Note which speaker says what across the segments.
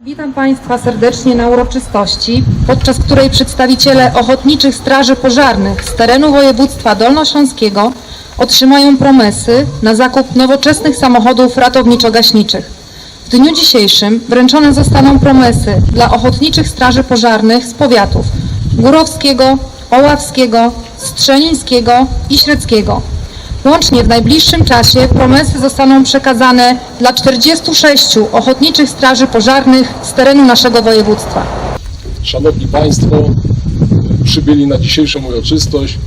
Speaker 1: Witam Państwa serdecznie na uroczystości, podczas której przedstawiciele Ochotniczych Straży Pożarnych z terenu województwa dolnośląskiego otrzymają promesy na zakup nowoczesnych samochodów ratowniczo-gaśniczych. W dniu dzisiejszym wręczone zostaną promesy dla Ochotniczych Straży Pożarnych z powiatów Górowskiego, Oławskiego, Strzelińskiego i Średzkiego. Łącznie w najbliższym czasie promesy zostaną przekazane dla 46 ochotniczych straży pożarnych z terenu naszego województwa.
Speaker 2: Szanowni Państwo, przybyli na dzisiejszą uroczystość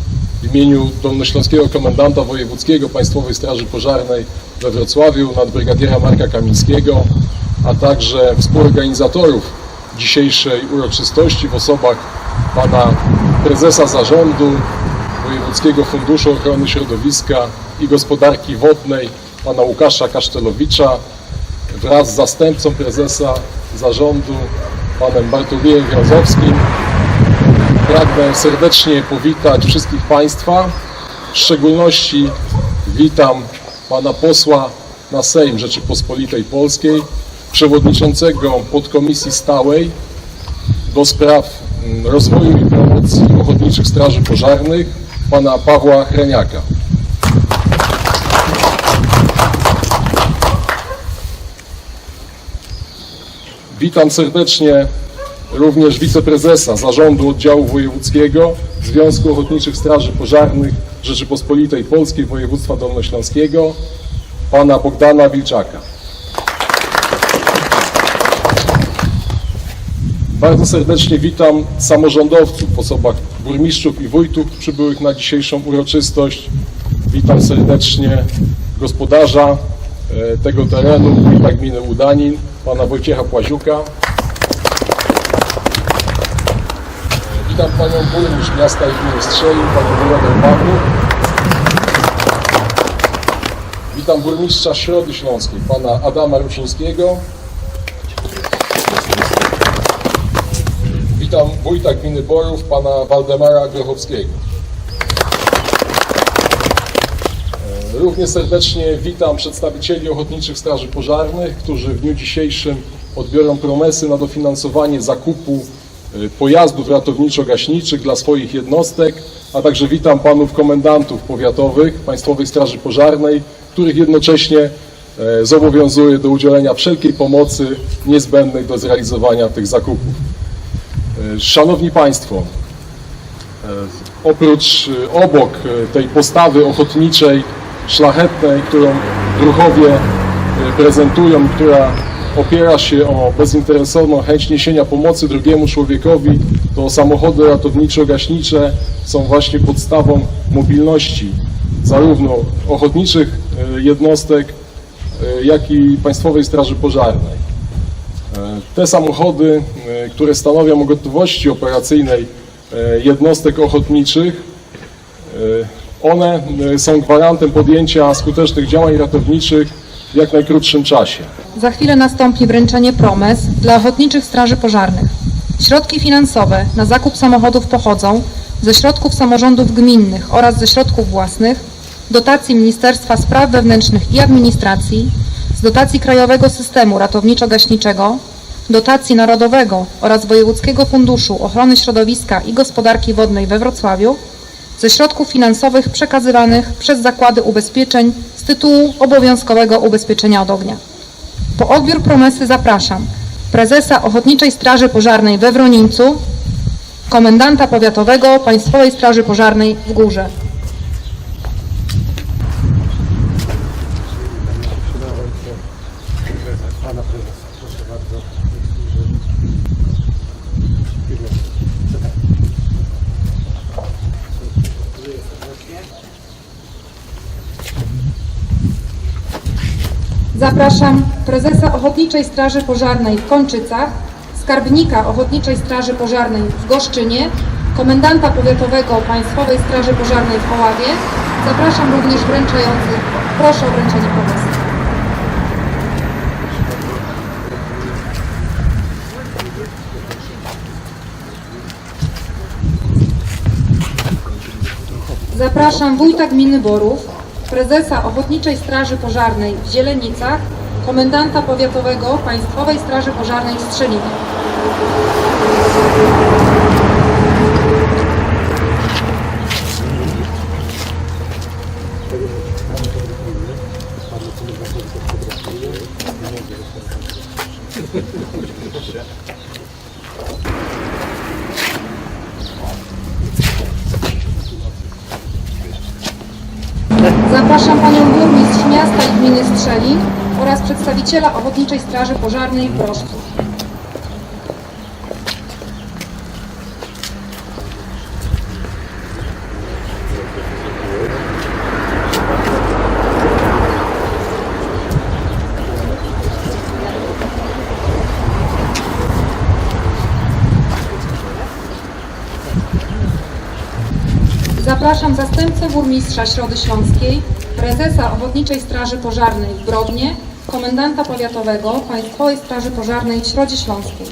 Speaker 2: w imieniu Dolnośląskiego Komendanta Wojewódzkiego Państwowej Straży Pożarnej we Wrocławiu, nadbrygadiera Marka Kamińskiego, a także współorganizatorów dzisiejszej uroczystości w osobach pana prezesa zarządu Wojewódzkiego Funduszu Ochrony Środowiska i Gospodarki Wodnej, pana Łukasza Kasztelowicza, wraz z zastępcą prezesa zarządu, panem Bartłomiejem Wiązowskim. Pragnę serdecznie powitać wszystkich Państwa. W szczególności witam pana posła na Sejm Rzeczypospolitej Polskiej, przewodniczącego podkomisji stałej do spraw mm, rozwoju i promocji ochotniczych straży pożarnych, pana Pawła Hreniaka. Witam serdecznie również wiceprezesa Zarządu Oddziału Wojewódzkiego Związku Ochotniczych Straży Pożarnych Rzeczypospolitej Polskiej Województwa Dolnośląskiego, pana Bogdana Wilczaka. Bardzo serdecznie witam samorządowców w osobach burmistrzów i wójtów przybyłych na dzisiejszą uroczystość. Witam serdecznie gospodarza e, tego terenu, wójta gminy Udanin, pana Wojciecha Płaziuka. E, Witam panią burmistrz miasta i gminy Strzelin, panią Milodę Pawłów. Witam burmistrza Środy Śląskiej, pana Adama Rusińskiego. Witam wójta gminy Borów, pana Waldemara Grochowskiego. Równie serdecznie witam przedstawicieli Ochotniczych Straży Pożarnych, którzy w dniu dzisiejszym odbiorą promesy na dofinansowanie zakupu e, pojazdów ratowniczo-gaśniczych dla swoich jednostek, a także witam panów komendantów powiatowych Państwowej Straży Pożarnej, których jednocześnie e, zobowiązuję do udzielenia wszelkiej pomocy niezbędnej do zrealizowania tych zakupów. Szanowni Państwo, e, oprócz, e, obok e, tej postawy ochotniczej, szlachetnej, którą druhowie prezentują, która opiera się o bezinteresowną chęć niesienia pomocy drugiemu człowiekowi, to samochody ratowniczo-gaśnicze są właśnie podstawą mobilności zarówno ochotniczych jednostek, jak i Państwowej Straży Pożarnej. E, Te samochody, e, które stanowią o gotowości operacyjnej e, jednostek ochotniczych, one są gwarantem podjęcia skutecznych działań ratowniczych w jak najkrótszym czasie.
Speaker 1: Za chwilę nastąpi wręczenie promes dla ochotniczych straży pożarnych. Środki finansowe na zakup samochodów pochodzą ze środków samorządów gminnych oraz ze środków własnych, dotacji Ministerstwa Spraw Wewnętrznych i Administracji, z dotacji Krajowego Systemu Ratowniczo-Gaśniczego, dotacji Narodowego oraz Wojewódzkiego Funduszu Ochrony Środowiska i Gospodarki Wodnej we Wrocławiu, ze środków finansowych przekazywanych przez zakłady ubezpieczeń z tytułu obowiązkowego ubezpieczenia od ognia. Po odbiór promesy zapraszam prezesa Ochotniczej Straży Pożarnej we Wronińcu, komendanta powiatowego Państwowej Straży Pożarnej w Górze. Zapraszam prezesa Ochotniczej Straży Pożarnej w Kończycach, skarbnika Ochotniczej Straży Pożarnej w Goszczynie, komendanta powiatowego Państwowej Straży Pożarnej w Oławie. Zapraszam również wręczających. Proszę o wręczenie promesy. Zapraszam wójta gminy Borów, prezesa Ochotniczej Straży Pożarnej w Zielenicach, komendanta powiatowego Państwowej Straży Pożarnej w Strzelinie. Zapraszam Panią Burmistrz Miasta i Gminy Strzelin oraz przedstawiciela Ochotniczej Straży Pożarnej w. Zapraszam zastępcę burmistrza Środy Śląskiej, prezesa Ochotniczej Straży Pożarnej w Brodnie, komendanta powiatowego Państwowej Straży Pożarnej w Środzie Śląskiej.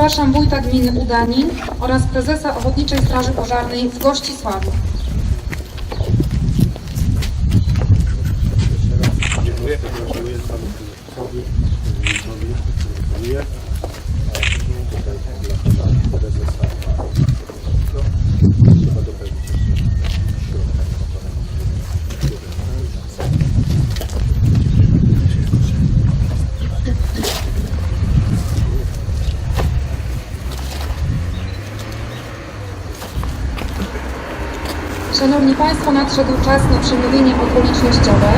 Speaker 1: Zapraszam wójta gminy Udanin oraz prezesa Ochotniczej Straży Pożarnej w Gościsławiu. Szanowni Państwo, nadszedł czas na przemówienie okolicznościowe.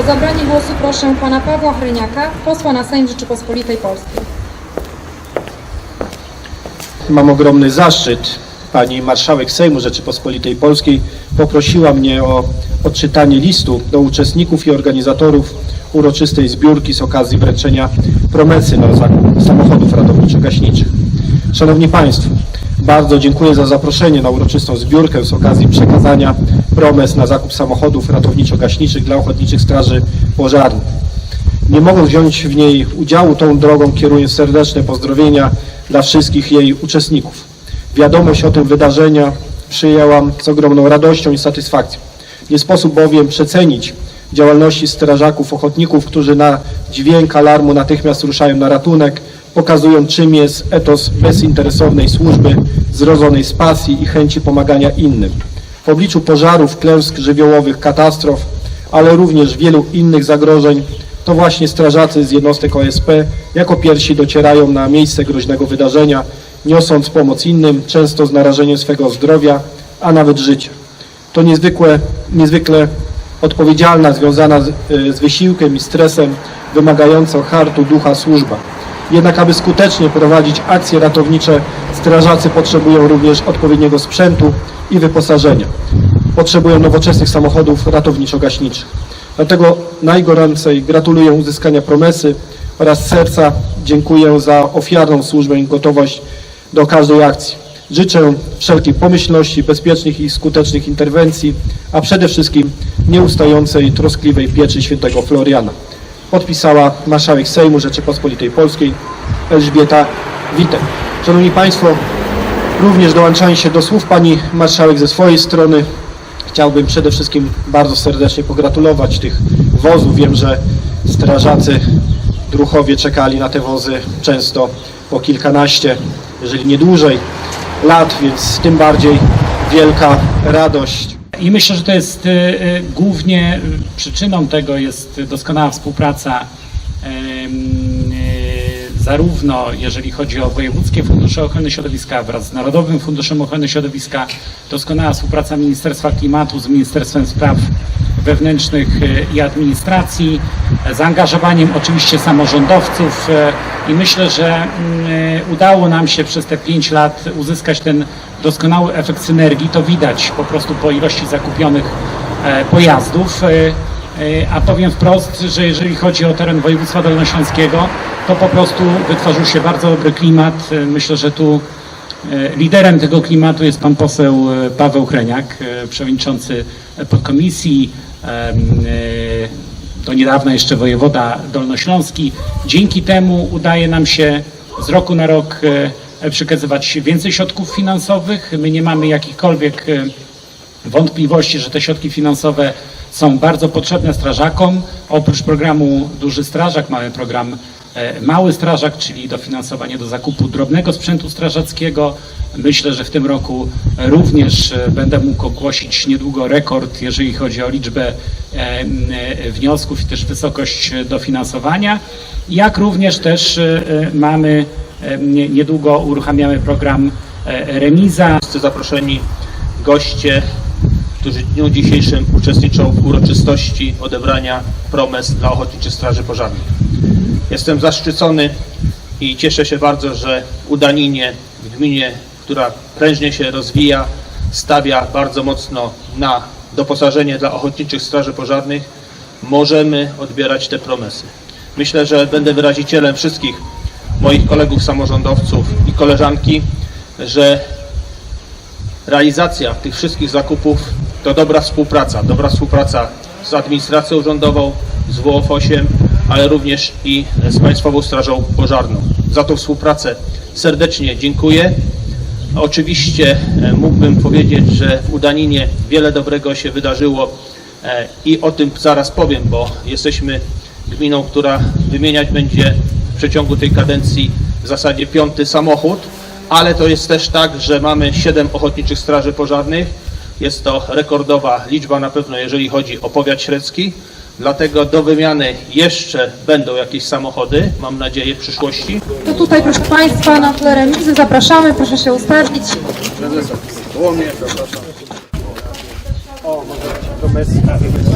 Speaker 1: O zabranie głosu proszę Pana Pawła Hryniaka, posła na Sejm Rzeczypospolitej Polskiej.
Speaker 3: Mam ogromny zaszczyt. Pani marszałek Sejmu Rzeczypospolitej Polskiej poprosiła mnie o odczytanie listu do uczestników i organizatorów uroczystej zbiórki z okazji wręczenia promesy na zakup samochodów ratowniczo-gaśniczych. Szanowni Państwo, bardzo dziękuję za zaproszenie na uroczystą zbiórkę z okazji przekazania promes na zakup samochodów ratowniczo-gaśniczych dla ochotniczych straży pożarnych. Nie mogąc wziąć w niej udziału, tą drogą kieruję serdeczne pozdrowienia dla wszystkich jej uczestników. Wiadomość o tym wydarzenia przyjęłam z ogromną radością i satysfakcją. Nie sposób bowiem przecenić działalności strażaków ochotników, którzy na dźwięk alarmu natychmiast ruszają na ratunek, pokazują czym jest etos bezinteresownej służby, zrodzonej z pasji i chęci pomagania innym. W obliczu pożarów, klęsk żywiołowych, katastrof, ale również wielu innych zagrożeń, to właśnie strażacy z jednostek OSP jako pierwsi docierają na miejsce groźnego wydarzenia, niosąc pomoc innym, często z narażeniem swego zdrowia, a nawet życia. To niezwykłe, niezwykle odpowiedzialna, związana z, y, z wysiłkiem i stresem, wymagająca hartu ducha służba. Jednak aby skutecznie prowadzić akcje ratownicze, strażacy potrzebują również odpowiedniego sprzętu i wyposażenia. Potrzebują nowoczesnych samochodów ratowniczo-gaśniczych. Dlatego najgoręcej gratuluję uzyskania promesy oraz z serca dziękuję za ofiarną służbę i gotowość do każdej akcji. Życzę wszelkiej pomyślności, bezpiecznych i skutecznych interwencji, a przede wszystkim nieustającej, troskliwej pieczy świętego Floriana. Podpisała marszałek Sejmu Rzeczypospolitej Polskiej Elżbieta Witek. Szanowni Państwo, również dołączając się do słów Pani Marszałek ze swojej strony, chciałbym przede wszystkim bardzo serdecznie pogratulować tych wozów. Wiem, że strażacy druchowie czekali na te wozy często po kilkanaście, jeżeli nie dłużej lat, więc tym bardziej wielka radość.
Speaker 4: I myślę, że to jest y, y, głównie y, przyczyną tego jest doskonała współpraca zarówno jeżeli chodzi o wojewódzkie fundusze ochrony środowiska wraz z Narodowym Funduszem Ochrony Środowiska, doskonała współpraca Ministerstwa Klimatu z Ministerstwem Spraw Wewnętrznych y, i Administracji, e, zaangażowaniem oczywiście samorządowców e, i myślę, że mm, y, udało nam się przez te pięć lat uzyskać ten doskonały efekt synergii. To widać po prostu po ilości zakupionych e, pojazdów. E, e, A powiem wprost, że jeżeli chodzi o teren województwa dolnośląskiego, to po prostu wytworzył się bardzo dobry klimat. E, Myślę, że tu e, liderem tego klimatu jest pan poseł e, Paweł Chreniak, e, przewodniczący podkomisji, e, do niedawna jeszcze wojewoda dolnośląski. Dzięki temu udaje nam się z roku na rok e, przekazywać więcej środków finansowych. My nie mamy jakichkolwiek e, wątpliwości, że te środki finansowe są bardzo potrzebne strażakom. Oprócz programu Duży Strażak mamy program e, Mały Strażak, czyli dofinansowanie do zakupu drobnego sprzętu strażackiego. Myślę, że w tym roku również e, będę mógł ogłosić niedługo rekord, jeżeli chodzi o liczbę e, e, wniosków i też wysokość e, dofinansowania. Jak również też e, e, mamy e, nie- niedługo uruchamiamy program e, Remiza.
Speaker 5: wszyscy zaproszeni goście, którzy w dniu dzisiejszym uczestniczą w uroczystości odebrania promes dla Ochotniczych Straży Pożarnych. Jestem zaszczycony i cieszę się bardzo, że u Daninie, w gminie, która prężnie się rozwija, stawia bardzo mocno na doposażenie dla Ochotniczych Straży Pożarnych, możemy odbierać te promesy. Myślę, że będę wyrazicielem wszystkich moich kolegów samorządowców i koleżanki, że realizacja tych wszystkich zakupów to dobra współpraca. Dobra współpraca z administracją rządową, z WOFOŚiem, ale również i z Państwową Strażą Pożarną. Za tą współpracę serdecznie dziękuję. Oczywiście e, mógłbym powiedzieć, że w Udaninie wiele dobrego się wydarzyło e, i o tym zaraz powiem, bo jesteśmy gminą, która wymieniać będzie w przeciągu tej kadencji w zasadzie piąty samochód, ale to jest też tak, że mamy 7 ochotniczych straży pożarnych. Jest to rekordowa liczba na pewno, jeżeli chodzi o powiat średzki. Dlatego do wymiany jeszcze będą jakieś samochody, mam nadzieję, w przyszłości.
Speaker 1: To tutaj, proszę Państwa, na tle remizy zapraszamy, proszę się ustawić.
Speaker 5: O, może